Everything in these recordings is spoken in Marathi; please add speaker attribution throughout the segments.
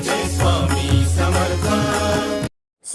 Speaker 1: this one.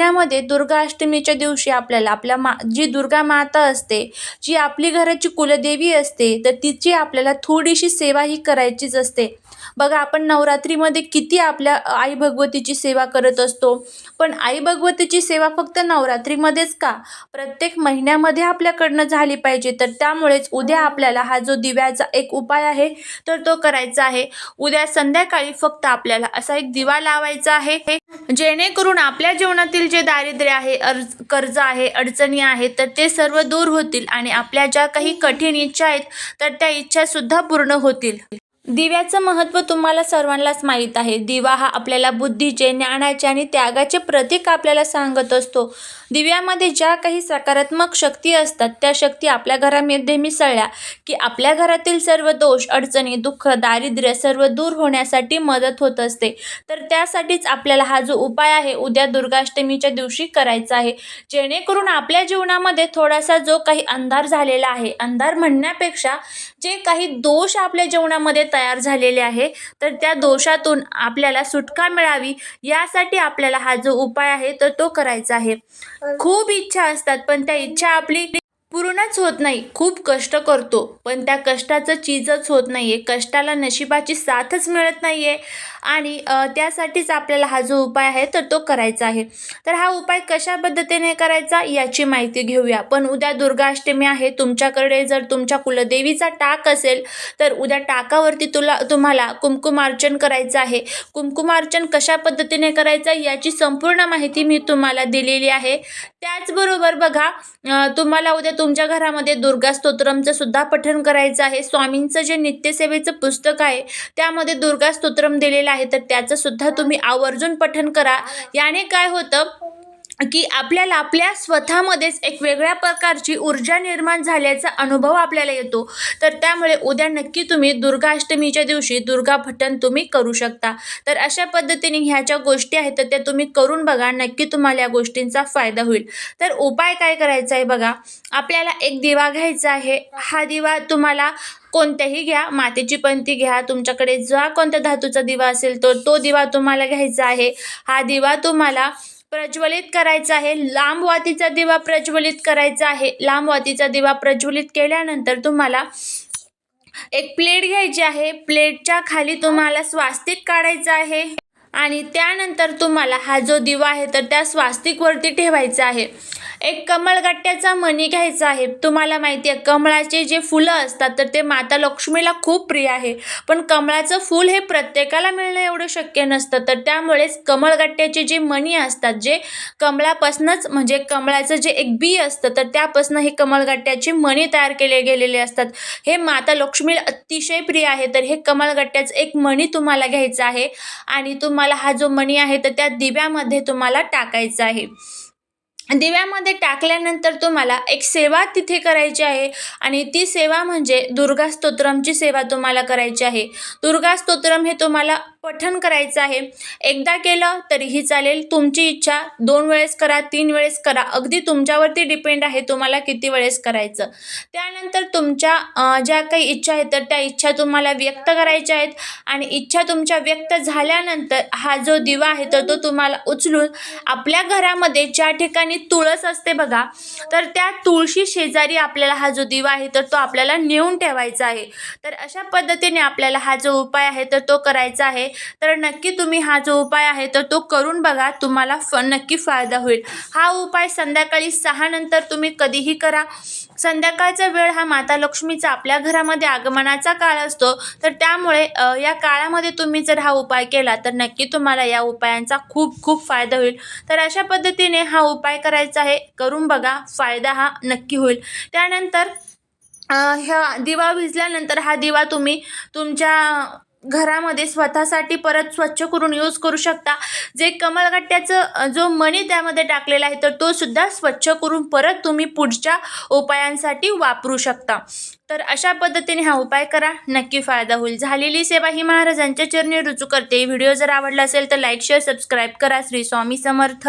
Speaker 1: महिन्यामध्ये दुर्गाष्टमीच्या दिवशी आपल्याला आपल्या मा जी दुर्गा माता असते जी आपली घराची कुलदेवी असते तर तिची आपल्याला थोडीशी सेवा ही करायचीच असते. बघा आपण नवरात्रीमध्ये किती आपल्या आई भगवतीची सेवा करत असतो. पण आई भगवतीची सेवा फक्त नवरात्रीमध्येच का? प्रत्येक महिन्यामध्ये आपल्याकडनं झाली पाहिजे. तर त्यामुळेच उद्या आपल्याला हा जो दिव्याचा एक उपाय आहे तर तो करायचा आहे. उद्या संध्याकाळी फक्त आपल्याला असा एक दिवा लावायचा आहे जेणेकरून आपल्या जीवनातील जे दारिद्र्य आहे अर्ज कर्ज आहे अडचणी आहेत तर ते सर्व दूर होतील आणि आपल्या ज्या काही कठीण इच्छा आहेत तर त्या इच्छासुद्धा पूर्ण होतील. दिव्याचं महत्त्व तुम्हाला सर्वांनाच माहीत आहे. दिवा हा आपल्याला बुद्धीचे ज्ञानाचे आणि त्यागाचे प्रतीक आपल्याला सांगत असतो. दिव्यामध्ये ज्या काही सकारात्मक शक्ती असतात त्या शक्ती आपल्या घरामध्ये मिसळल्या की आपल्या घरातील सर्व दोष अडचणी दुःख दारिद्र्य सर्व दूर होण्यासाठी मदत होत असते. तर त्यासाठीच आपल्याला हा जो उपाय आहे उद्या दुर्गाष्टमीच्या दिवशी करायचा आहे. जेणेकरून आपल्या जीवनामध्ये थोडासा जो काही अंधार झालेला आहे अंधार म्हणण्यापेक्षा जे काही दोष आपल्या जीवनामध्ये तयार झालेले आहे तर त्या दोषातून आपल्याला सुटका मिळावी यासाठी आपल्याला हा जो उपाय आहे तर तो करायचा आहे. खूप इच्छा असतात पण त्या इच्छा आपली पूर्णच होत नाही. खूप कष्ट करतो. पण त्या कष्टाचं चीजच होत नाही आहे कष्टाला नशिबाची साथच मिळत नाही आहे आणि त्यासाठीच आपल्याला हा जो उपाय आहे तर तो करायचा आहे. तर हा उपाय कशा पद्धतीने करायचा याची माहिती घेऊया. पण उद्या दुर्गाष्टमी आहे. तुमच्याकडे जर तुमच्या कुलदेवीचा टाक असेल तर उद्या टाकावरती तुला तुम्हाला कुमकुमार्चन करायचं आहे. कुंकुमार्चन कशा पद्धतीने करायचं याची संपूर्ण माहिती मी तुम्हाला दिलेली आहे. त्याचबरोबर बघा तुम्हाला उद्या तुमच्या घरामध्ये दुर्गा स्तोत्रमचं सुद्धा पठण करायचं आहे. स्वामींचं जे नित्यसेवेचं पुस्तक आहे त्यामध्ये दुर्गा स्तोत्रम दिलेलं आहे. तर त्याचं सुद्धा तुम्ही आवर्जून पठण करा. याने काय होतं? की आपल्याला आपल्या स्वतःमध्येच एक वेगळ्या प्रकारची ऊर्जा निर्माण झाल्याचा अनुभव आपल्याला येतो. तर त्यामुळे उद्या नक्की तुम्ही दुर्गाष्टमीच्या दिवशी दुर्गा भटन तुम्ही करू शकता. तर अशा पद्धतीने ह्या ज्या गोष्टी आहेत तर त्या तुम्ही करून बघा नक्की तुम्हाला या गोष्टींचा फायदा होईल. तर उपाय काय करायचा आहे बघा आपल्याला एक दिवा घ्यायचा आहे. हा दिवा तुम्हाला कोणत्याही घ्या मातीची पंती घ्या तुमच्याकडे ज्या कोणत्या धातूचा दिवा असेल तर तो दिवा तुम्हाला घ्यायचा आहे. हा दिवा तुम्हाला प्रज्वलित करायचा आहे. लांब वातीचा दिवा प्रज्वलित करायचा आहे. लांब वातीचा दिवा प्रज्वलित केल्यानंतर तुम्हाला एक प्लेट घ्यायची आहे. प्लेटच्या खाली तुम्हाला स्वास्तिक काढायचं आहे. आणि त्यानंतर तुम्हाला हा जो दिवा आहे तर त्या स्वास्तिकवरती ठेवायचा आहे. एक कमळगट्ट्याचा मणी घ्यायचा आहे. तुम्हाला माहिती आहे कमळाचे जे फुलं असतात तर ते माता लक्ष्मीला खूप प्रिय आहे. पण कमळाचं फूल हे प्रत्येकाला मिळणं एवढं शक्य नसतं. तर त्यामुळेच कमळगट्ट्याचे जे मणी असतात जे कमळापासूनच म्हणजे कमळाचं जे एक बी असतं तर त्यापासून हे कमळगट्ट्याचे मणी तयार केले गेलेले असतात. हे माता लक्ष्मीला अतिशय प्रिय आहे. तर हे कमळगट्ट्याचं एक मणी तुम्हाला घ्यायचं आहे. आणि तुम्हाला हा जो मणी आहे तर त्या दिव्यामध्ये तुम्हाला टाकायचा आहे. दिव्यामध्ये टाकल्यानंतर तुम्हाला एक सेवा तिथे करायची आहे आणि ती सेवा म्हणजे दुर्गा स्तोत्रमची सेवा तुम्हाला करायची आहे. दुर्गा स्तोत्रम हे तुम्हाला पठण करायचं आहे. एकदा केलं तरीही चालेल. तुमची इच्छा दोन वेळेस करा तीन वेळेस करा. अगदी तुमच्यावरती डिपेंड आहे तुम्हाला किती वेळेस करायचं. त्यानंतर तुमच्या ज्या काही इच्छा आहेत तर त्या इच्छा तुम्हाला व्यक्त करायच्या आहेत आणि इच्छा तुमच्या व्यक्त झाल्यानंतर हा जो दिवा आहे तर तो तुम्हाला उचलून आपल्या घरामध्ये ज्या ठिकाणी तुळस असते बघा तर त्या तुळशी शेजारी आपल्याला हा जो दिवा आहे तर तो आपल्याला नेऊन ठेवायचा आहे. तर अशा पद्धतीने आपल्याला हा जो उपाय आहे तर तो करायचा आहे. तर नक्की तुम्ही हा जो उपाय आहे तर तो करून बघा तुम्हाला फ नक्की फायदा होईल. हा उपाय संध्याकाळी सहा नंतर तुम्ही कधीही करा. संध्याकाळचा वेळ हा माता लक्ष्मीचा आपल्या घरामध्ये आगमनाचा काळ असतो. तर त्यामुळे या काळामध्ये तुम्ही जर हा उपाय केला तर नक्की तुम्हाला या उपायांचा खूप खूप फायदा होईल. तर अशा पद्धतीने हा उपाय करायचा आहे. करून बघा फायदा हा नक्की होईल. त्यानंतर ह्या दिवा विझल्यानंतर हा दिवा तुम्ही तुमच्या घरामध्ये स्वतःसाठी परत स्वच्छ करून यूज करू शकता. जे कमळगट्ट्याचं जो मणी त्यामध्ये टाकलेला आहे तर तो सुद्धा स्वच्छ करून परत तुम्ही पुढच्या उपायांसाठी वापरू शकता. तर अशा पद्धतीने हा उपाय करा. नक्की फायदा होईल. झालेली सेवा ही महाराजांच्या चरणी रुजू करते. व्हिडिओ जर आवडला असेल तर लाईक शेअर सबस्क्राईब करा. श्री स्वामी समर्थ.